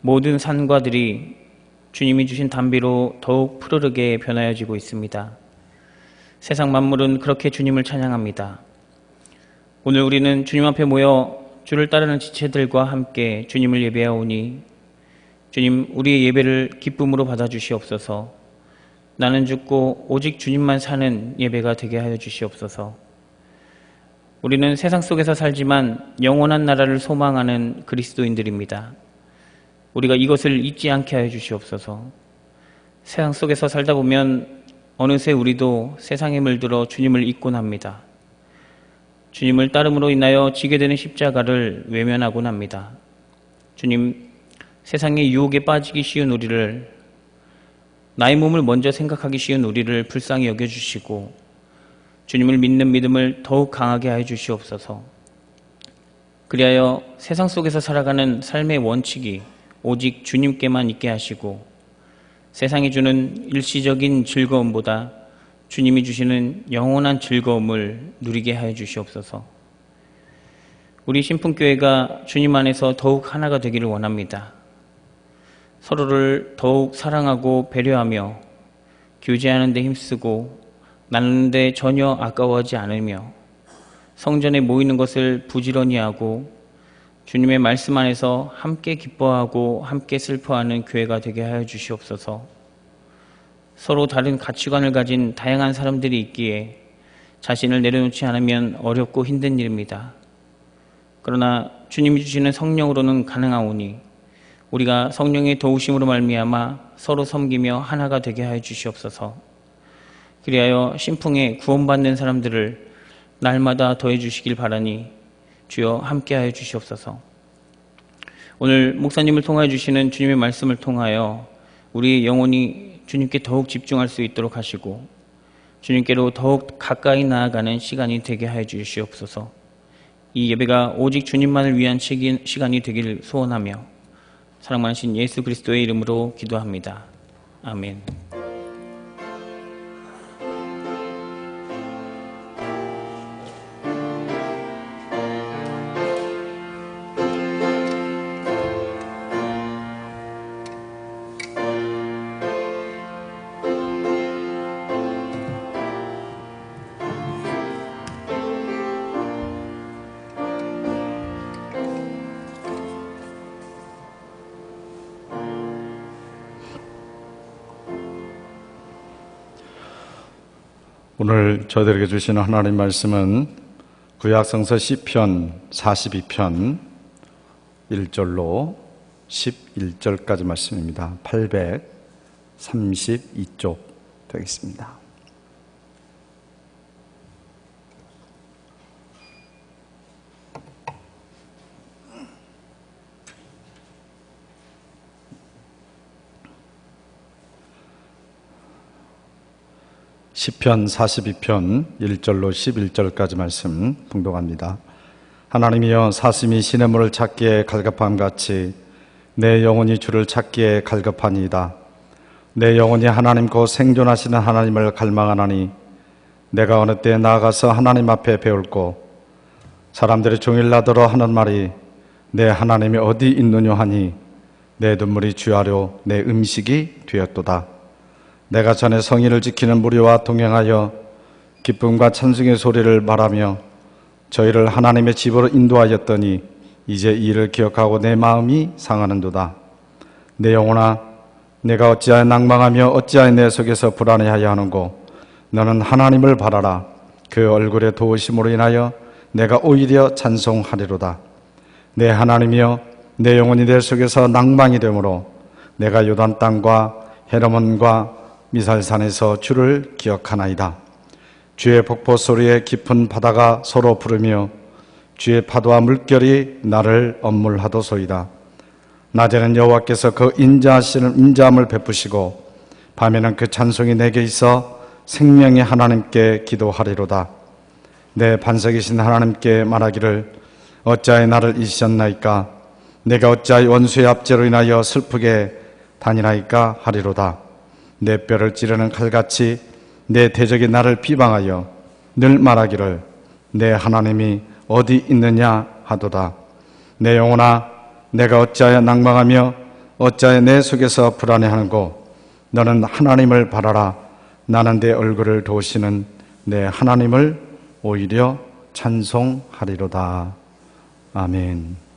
모든 산과들이 주님이 주신 담비로 더욱 푸르르게 변하여지고 있습니다. 세상 만물은 그렇게 주님을 찬양합니다. 오늘 우리는 주님 앞에 모여 주를 따르는 지체들과 함께 주님을 예배하오니 주님 우리의 예배를 기쁨으로 받아주시옵소서 나는 죽고 오직 주님만 사는 예배가 되게 하여 주시옵소서 우리는 세상 속에서 살지만 영원한 나라를 소망하는 그리스도인들입니다. 우리가 이것을 잊지 않게 하여 주시옵소서. 세상 속에서 살다 보면 어느새 우리도 세상에 물들어 주님을 잊곤 합니다. 주님을 따름으로 인하여 지게 되는 십자가를 외면하곤 합니다. 주님, 세상의 유혹에 빠지기 쉬운 우리를 나의 몸을 먼저 생각하기 쉬운 우리를 불쌍히 여겨주시고 주님을 믿는 믿음을 더욱 강하게 하여 주시옵소서. 그리하여 세상 속에서 살아가는 삶의 원칙이 오직 주님께만 있게 하시고 세상이 주는 일시적인 즐거움보다 주님이 주시는 영원한 즐거움을 누리게 하여 주시옵소서. 우리 신풍교회가 주님 안에서 더욱 하나가 되기를 원합니다. 서로를 더욱 사랑하고 배려하며 교제하는 데 힘쓰고 나누는 데 전혀 아까워하지 않으며 성전에 모이는 것을 부지런히 하고 주님의 말씀 안에서 함께 기뻐하고 함께 슬퍼하는 교회가 되게 하여 주시옵소서. 서로 다른 가치관을 가진 다양한 사람들이 있기에 자신을 내려놓지 않으면 어렵고 힘든 일입니다. 그러나 주님이 주시는 성령으로는 가능하오니 우리가 성령의 도우심으로 말미암아 서로 섬기며 하나가 되게 하여 주시옵소서. 그리하여 신풍에 구원받는 사람들을 날마다 더해 주시길 바라니 주여 함께하여 주시옵소서. 오늘 목사님을 통하여 주시는 주님의 말씀을 통하여 우리의 영혼이 주님께 더욱 집중할 수 있도록 하시고 주님께로 더욱 가까이 나아가는 시간이 되게 하여 주시옵소서. 이 예배가 오직 주님만을 위한 시간이 되기를 소원하며 사랑 많으신 예수 그리스도의 이름으로 기도합니다. 아멘. 오늘 저희들에게 주시는 하나님 말씀은 구약성서 시편 42편 1절로 11절까지 말씀입니다. 832쪽 되겠습니다. 시편 42편 1절로 11절까지 말씀 봉독합니다. 하나님이여 사슴이 시냇물을 찾기에 갈급함 같이 내 영혼이 주를 찾기에 갈급하니이다. 내 영혼이 하나님 곧 생존하시는 하나님을 갈망하나니 내가 어느 때 나아가서 하나님 앞에 배울고 사람들이 종일 나더러 하는 말이 내 하나님이 어디 있느냐 하니 내 눈물이 주하려 내 음식이 되었도다. 내가 전에 성의를 지키는 무리와 동행하여 기쁨과 찬송의 소리를 말하며 저희를 하나님의 집으로 인도하였더니 이제 이를 기억하고 내 마음이 상하는도다. 내 영혼아, 내가 어찌하여 낭망하며 어찌하여 내 속에서 불안해하여 하는고 너는 하나님을 바라라. 그 얼굴의 도우심으로 인하여 내가 오히려 찬송하리로다. 내 하나님이여, 내 영혼이 내 속에서 낭망이 되므로 내가 요단 땅과 헤르몬과 미살산에서 주를 기억하나이다. 주의 복포 소리에 깊은 바다가 서로 부르며 주의 파도와 물결이 나를 엄물하도소이다. 낮에는 여호와께서 그 인자하시는 인자함을 베푸시고 밤에는 그 찬송이 내게 있어 생명의 하나님께 기도하리로다. 내 반석이신 하나님께 말하기를 어찌하여 나를 잊으셨나이까? 내가 어찌하여 원수의 압제로 인하여 슬프게 다니나이까 하리로다. 내 뼈를 찌르는 칼같이 내 대적이 나를 비방하여 늘 말하기를 내 하나님이 어디 있느냐 하도다. 내 영혼아, 내가 어찌하여 낭망하며 어찌하여 내 속에서 불안해하는고? 너는 하나님을 바라라. 나는 내 얼굴을 도우시는 내 하나님을 오히려 찬송하리로다. 아멘